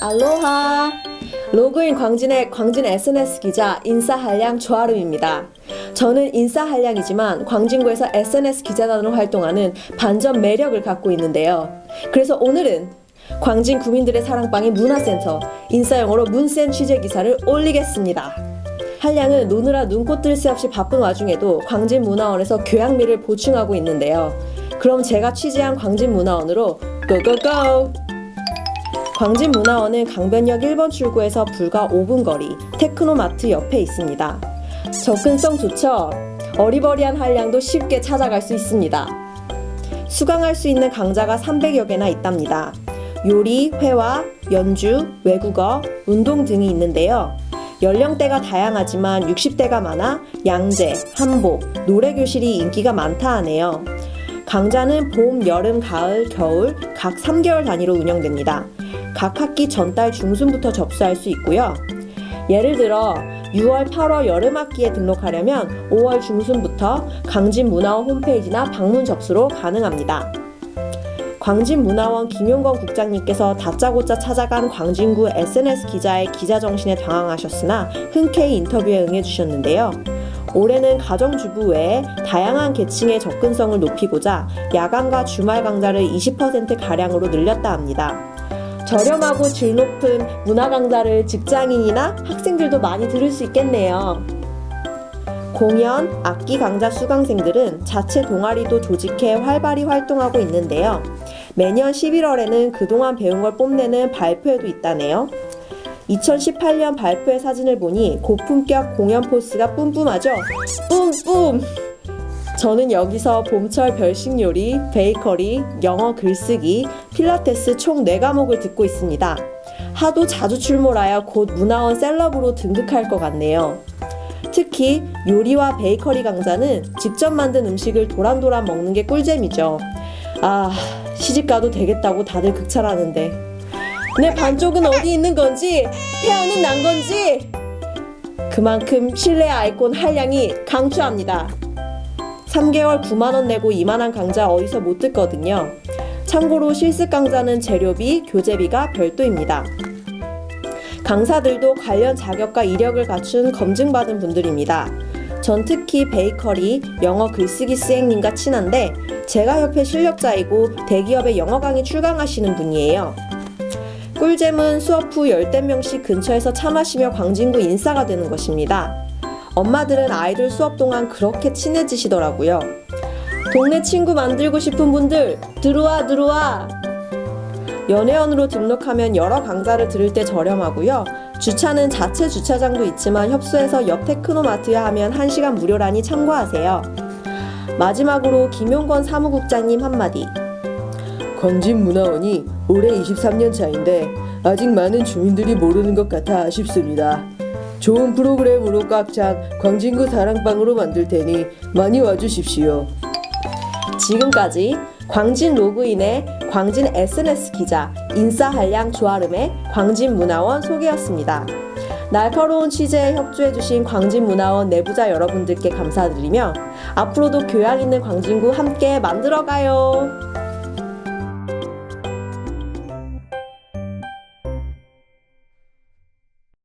알로하! 로그인 광진의 광진 SNS 기자 인싸한량 조아름입니다. 저는 인싸한량이지만 광진구에서 SNS 기자단으로 활동하는 반전 매력을 갖고 있는데요. 그래서 오늘은 광진 구민들의 사랑방인 문화센터 인싸영어로 문센 취재 기사를 올리겠습니다. 한량은 노느라 눈코 뜰새 없이 바쁜 와중에도 광진 문화원에서 교양미를 보충하고 있는데요. 그럼 제가 취재한 광진 문화원으로 고고고! 광진문화원은 강변역 1번 출구에서 불과 5분 거리 테크노마트 옆에 있습니다. 접근성 좋죠? 어리버리한 한량도 쉽게 찾아갈 수 있습니다. 수강할 수 있는 강좌가 300여 개나 있답니다. 요리, 회화, 연주, 외국어, 운동 등이 있는데요. 연령대가 다양하지만 60대가 많아 양재, 한복, 노래교실이 인기가 많다 하네요. 강좌는 봄, 여름, 가을, 겨울 각 3개월 단위로 운영됩니다. 각 학기 전달 중순부터 접수할 수 있고요. 예를 들어 6월, 8월 여름 학기에 등록하려면 5월 중순부터 강진문화원 홈페이지나 방문 접수로 가능합니다. 광진문화원 김용건 국장님께서 다짜고짜 찾아간 광진구 SNS 기자의 기자 정신에 당황하셨으나 흔쾌히 인터뷰에 응해주셨는데요. 올해는 가정주부 외에 다양한 계층의 접근성을 높이고자 야간과 주말 강좌를 20%가량으로 늘렸다 합니다. 저렴하고 질 높은 문화 강좌를 직장인이나 학생들도 많이 들을 수 있겠네요. 공연, 악기 강좌 수강생들은 자체 동아리도 조직해 활발히 활동하고 있는데요. 매년 11월에는 그동안 배운 걸 뽐내는 발표회도 있다네요. 2018년 발표회 사진을 보니 고품격 공연 포스가 뿜뿜하죠? 뿜뿜! 저는 여기서 봄철 별식 요리, 베이커리, 영어 글쓰기, 필라테스 총 4과목을 듣고 있습니다. 하도 자주 출몰하여 곧 문화원 셀럽으로 등극할 것 같네요. 특히 요리와 베이커리 강좌는 직접 만든 음식을 도란도란 먹는 게 꿀잼이죠. 아, 시집가도 되겠다고 다들 극찬하는데. 내 반쪽은 어디 있는 건지, 태어는 난 건지! 그만큼 신뢰 아이콘 한량이 강추합니다. 3개월 9만원 내고 이만한 강좌 어디서 못 듣거든요. 참고로 실습 강좌는 재료비, 교재비가 별도입니다. 강사들도 관련 자격과 이력을 갖춘 검증받은 분들입니다. 전 특히 베이커리, 영어 글쓰기 스행님과 친한데 제가 협회 실력자이고 대기업의 영어 강의 출강하시는 분이에요. 꿀잼은 수업 후 열댓 명씩 근처에서 차 마시며 광진구 인싸가 되는 것입니다. 엄마들은 아이들 수업 동안 그렇게 친해지시더라고요. 동네 친구 만들고 싶은 분들 들어와 들어와. 연회원으로 등록하면 여러 강좌를 들을 때 저렴하고요. 주차는 자체 주차장도 있지만 협소해서 옆 테크노마트에 하면 1시간 무료라니 참고하세요. 마지막으로 김용건 사무국장님 한마디. 광진문화원이 올해 23년 차인데 아직 많은 주민들이 모르는 것 같아 아쉽습니다. 좋은 프로그램으로 꽉 찬 광진구 사랑방으로 만들 테니 많이 와주십시오. 지금까지 광진 로그인의 광진 SNS 기자 인싸한량 조아름의 광진문화원 소개였습니다. 날카로운 취재에 협조해주신 광진문화원 내부자 여러분들께 감사드리며 앞으로도 교양 있는 광진구 함께 만들어가요.